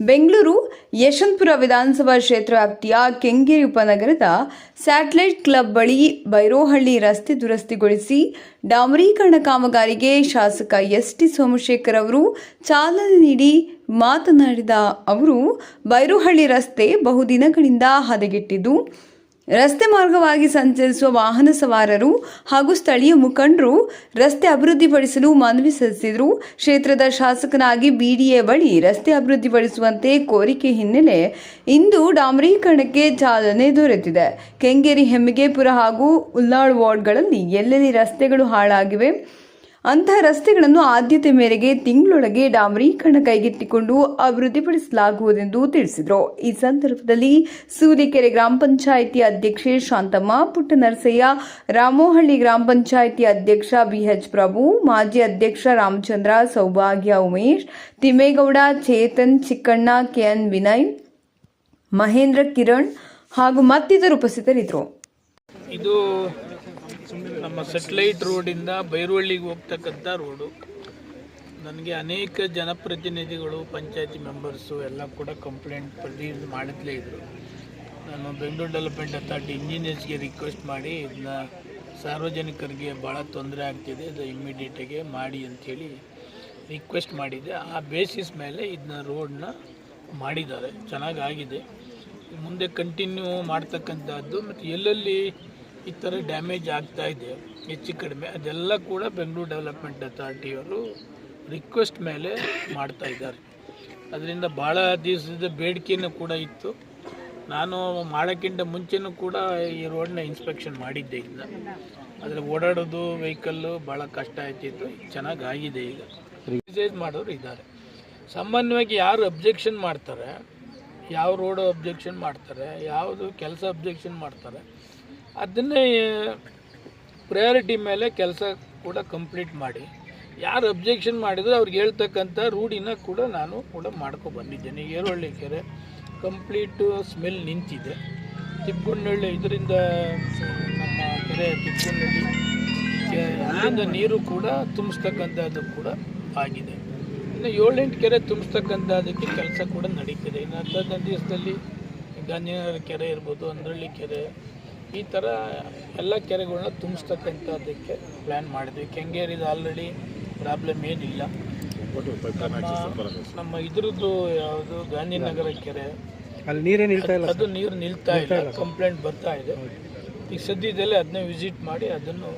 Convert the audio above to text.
ಬೆಂಗಳೂರು ಯಶವಂತಪುರ ವಿಧಾನಸಭಾ ಕ್ಷೇತ್ರ ವ್ಯಾಪ್ತಿಯ ಕೆಂಗೇರಿ ಉಪನಗರದ ಸ್ಯಾಟಲೈಟ್ ಕ್ಲಬ್ ಬಳಿ ಬೈರೋಹಳ್ಳಿ ರಸ್ತೆ ದುರಸ್ತಿಗೊಳಿಸಿ ಡಾಮರೀಕರಣ ಕಾಮಗಾರಿಗೆ ಶಾಸಕ ಎಸ್ ಟಿ ಸೋಮಶೇಖರ್ ಅವರು ಚಾಲನೆ ನೀಡಿ ಮಾತನಾಡಿದ ಅವರು, ಬೈರೋಹಳ್ಳಿ ರಸ್ತೆ ಬಹುದಿನಗಳಿಂದ ಹದಗೆಟ್ಟಿದ್ದು ರಸ್ತೆ ಮಾರ್ಗವಾಗಿ ಸಂಚರಿಸುವ ವಾಹನ ಸವಾರರು ಹಾಗೂ ಸ್ಥಳೀಯ ಮುಖಂಡರು ರಸ್ತೆ ಅಭಿವೃದ್ಧಿಪಡಿಸಲು ಮನವಿ ಸಲ್ಲಿಸಿದರು. ಕ್ಷೇತ್ರದ ಶಾಸಕನಾಗಿ ಬಿಡಿಎ ಬಳಿ ರಸ್ತೆ ಅಭಿವೃದ್ಧಿಪಡಿಸುವಂತೆ ಕೋರಿಕೆ ಹಿನ್ನೆಲೆ ಇಂದು ಡಾಮರೀಕರಣಕ್ಕೆ ಚಾಲನೆ ದೊರೆತಿದೆ. ಕೆಂಗೇರಿ, ಹೆಮ್ಮಿಗೆಪುರ ಹಾಗೂ ಉಲ್ಲಾಳ್ ವಾರ್ಡ್ಗಳಲ್ಲಿ ಎಲ್ಲೆಲ್ಲಿ ರಸ್ತೆಗಳು ಹಾಳಾಗಿವೆ ಅಂತಹ ರಸ್ತೆಗಳನ್ನು ಆದ್ಯತೆ ಮೇರೆಗೆ ತಿಂಗಳೊಳಗೆ ಡಾಮರೀಕರಣ ಕೈಗೆತ್ತಿಕೊಂಡು ಅಭಿವೃದ್ಧಿಪಡಿಸಲಾಗುವುದೆಂದು ತಿಳಿಸಿದರು. ಈ ಸಂದರ್ಭದಲ್ಲಿ ಸೂಲಿಕೆರೆ ಗ್ರಾಮ ಪಂಚಾಯಿತಿ ಅಧ್ಯಕ್ಷೆ ಶಾಂತಮ್ಮ, ಪುಟ್ಟನರಸಯ್ಯ, ರಾಮೋಹಳ್ಳಿ ಗ್ರಾಮ ಪಂಚಾಯಿತಿ ಅಧ್ಯಕ್ಷ ಬಿಎಚ್ ಪ್ರಭು, ಮಾಜಿ ಅಧ್ಯಕ್ಷ ರಾಮಚಂದ್ರ, ಸೌಭಾಗ್ಯ ಉಮೇಶ್, ತಿಮ್ಮೇಗೌಡ, ಚೇತನ್ ಚಿಕ್ಕಣ್ಣ, ಕೆಎನ್ ವಿನಯ್, ಮಹೇಂದ್ರ ಕಿರಣ್ ಹಾಗೂ ಮತ್ತಿತರು ಉಪಸ್ಥಿತರಿದ್ದರು. ಇದು ನಮ್ಮ ಸೆಟ್ಲೈಟ್ ರೋಡಿಂದ ಬೈರುವಳ್ಳಿಗೆ ಹೋಗ್ತಕ್ಕಂಥ ರೋಡು ನನಗೆ ಅನೇಕ ಜನಪ್ರತಿನಿಧಿಗಳು, ಪಂಚಾಯತಿ ಮೆಂಬರ್ಸು ಎಲ್ಲ ಕೂಡ ಕಂಪ್ಲೇಂಟ್ ಪ್ರೊಡ್ಯೂಸ್ ಮಾಡಿದ್ಲೇ ಇದ್ದರು ನಾನು ಬೆಂಗಳೂರು ಡೆವಲಪ್ಮೆಂಟ್ ಅಥಾರಿಟಿ ಇಂಜಿನಿಯರ್ಸ್ಗೆ ರಿಕ್ವೆಸ್ಟ್ ಮಾಡಿ ಇದನ್ನ ಸಾರ್ವಜನಿಕರಿಗೆ ಭಾಳ ತೊಂದರೆ ಆಗ್ತಿದೆ ಇದು ಇಮ್ಮಿಡಿಯೇಟಾಗಿ ಮಾಡಿ ಅಂಥೇಳಿ ರಿಕ್ವೆಸ್ಟ್ ಮಾಡಿದ್ದೆ. ಆ ಬೇಸಿಸ್ ಮೇಲೆ ಇದನ್ನ ರೋಡನ್ನ ಮಾಡಿದ್ದಾರೆ. ಚೆನ್ನಾಗಾಗಿದೆ ಮುಂದೆ ಕಂಟಿನ್ಯೂ ಮಾಡ್ತಕ್ಕಂಥದ್ದು, ಮತ್ತು ಎಲ್ಲೆಲ್ಲಿ ಈ ಥರ ಡ್ಯಾಮೇಜ್ ಆಗ್ತಾ ಇದೆ, ಹೆಚ್ಚು ಕಡಿಮೆ. ಅದೆಲ್ಲ ಕೂಡ ಬೆಂಗಳೂರು ಡೆವಲಪ್ಮೆಂಟ್ ಅಥಾರಿಟಿಯವರು ರಿಕ್ವೆಸ್ಟ್ ಮೇಲೆ ಮಾಡ್ತಾ ಇದ್ದಾರೆ. ಅದರಿಂದ ಭಾಳ ದಿವಸದ ಬೇಡಿಕೆನೂ ಕೂಡ ಇತ್ತು. ನಾನು ಮಾಡೋಕ್ಕಿಂತ ಮುಂಚೆನೂ ಕೂಡ ಈ ರೋಡ್ನ ಇನ್ಸ್ಪೆಕ್ಷನ್ ಮಾಡಿದ್ದೆ ಈಗ. ಆದರೆ ಓಡಾಡೋದು, ವೆಹಿಕಲ್ಲು ಭಾಳ ಕಷ್ಟ ಆಯ್ತಿತ್ತು ಚೆನ್ನಾಗಿ ಆಗಿದೆ ಈಗ. ರಿಸೈಸ್ ಮಾಡೋರು ಇದ್ದಾರೆ. ಸಾಮಾನ್ಯವಾಗಿ ಯಾರು ಅಬ್ಜೆಕ್ಷನ್ ಮಾಡ್ತಾರೆ, ಯಾವ ರೋಡು ಅಬ್ಜೆಕ್ಷನ್ ಮಾಡ್ತಾರೆ, ಯಾವುದು ಕೆಲಸ ಅಬ್ಜೆಕ್ಷನ್ ಮಾಡ್ತಾರೆ ಅದನ್ನೇ ಪ್ರಯಾರಿಟಿ ಮೇಲೆ ಕೆಲಸ ಕೂಡ ಕಂಪ್ಲೀಟ್ ಮಾಡಿ. ಯಾರು ಅಬ್ಜೆಕ್ಷನ್ ಮಾಡಿದ್ರು ಅವ್ರಿಗೆ ಹೇಳ್ತಕ್ಕಂಥ ರೂಢಿನ ಕೂಡ ನಾನು ಕೂಡ ಮಾಡ್ಕೊ ಬಂದಿದ್ದೇನೆ. ಏರೊಳ್ಳಿ ಕೆರೆ ಕಂಪ್ಲೀಟು ಸ್ಮೆಲ್ ನಿಂತಿದೆ. ತಿಪ್ಪಗುಂಡಳ್ಳಿ ಇದರಿಂದ, ನಮ್ಮ ಕೆರೆ ತಿಪ್ಪಗುಂಡಳ್ಳಿ ಕೆ- ಅಲ್ಲಿಂದ ನೀರು ಕೂಡ ತುಂಬಿಸ್ತಕ್ಕಂಥದ್ದು ಕೂಡ ಆಗಿದೆ. ಇನ್ನು ಏಳೆಂಟು ಕೆರೆ ತುಂಬಿಸ್ತಕ್ಕಂಥದ್ದಕ್ಕೆ ಕೆಲಸ ಕೂಡ ನಡೀತಿದೆ. ಇನ್ನು ಹತ್ತದೈದು ದಿವಸದಲ್ಲಿ ಗಾಂಧಿನಗರ ಕೆರೆ ಇರ್ಬೋದು ಅಂದ್ರಳ್ಳಿ ಕೆರೆ ಈ ಥರ ಎಲ್ಲ ಕೆರೆಗಳನ್ನ ತುಂಬಿಸ್ತಕ್ಕಂಥದ್ದಕ್ಕೆ ಪ್ಲ್ಯಾನ್ ಮಾಡಿದ್ವಿ. ಕೆಂಗೇರಿದು ಆಲ್ರೆಡಿ ಪ್ರಾಬ್ಲಮ್ ಏನಿಲ್ಲ. ನಮ್ಮ- ಇದ್ರದ್ದು ಯಾವುದು ಗಾಂಧಿನಗರ ಕೆರೆ. ಅಲ್ಲಿ ನೀರೇ ನಿಲ್ತಾ ಇಲ್ಲ ಅದು ನೀರು ನಿಲ್ತಾ ಇಲ್ಲ. ಕಂಪ್ಲೇಂಟ್ ಬರ್ತಾ ಇದೆ. ಈಗ ಸದ್ಯದಲ್ಲೇ ಅದನ್ನೇ ವಿಸಿಟ್ ಮಾಡಿ ಅದನ್ನು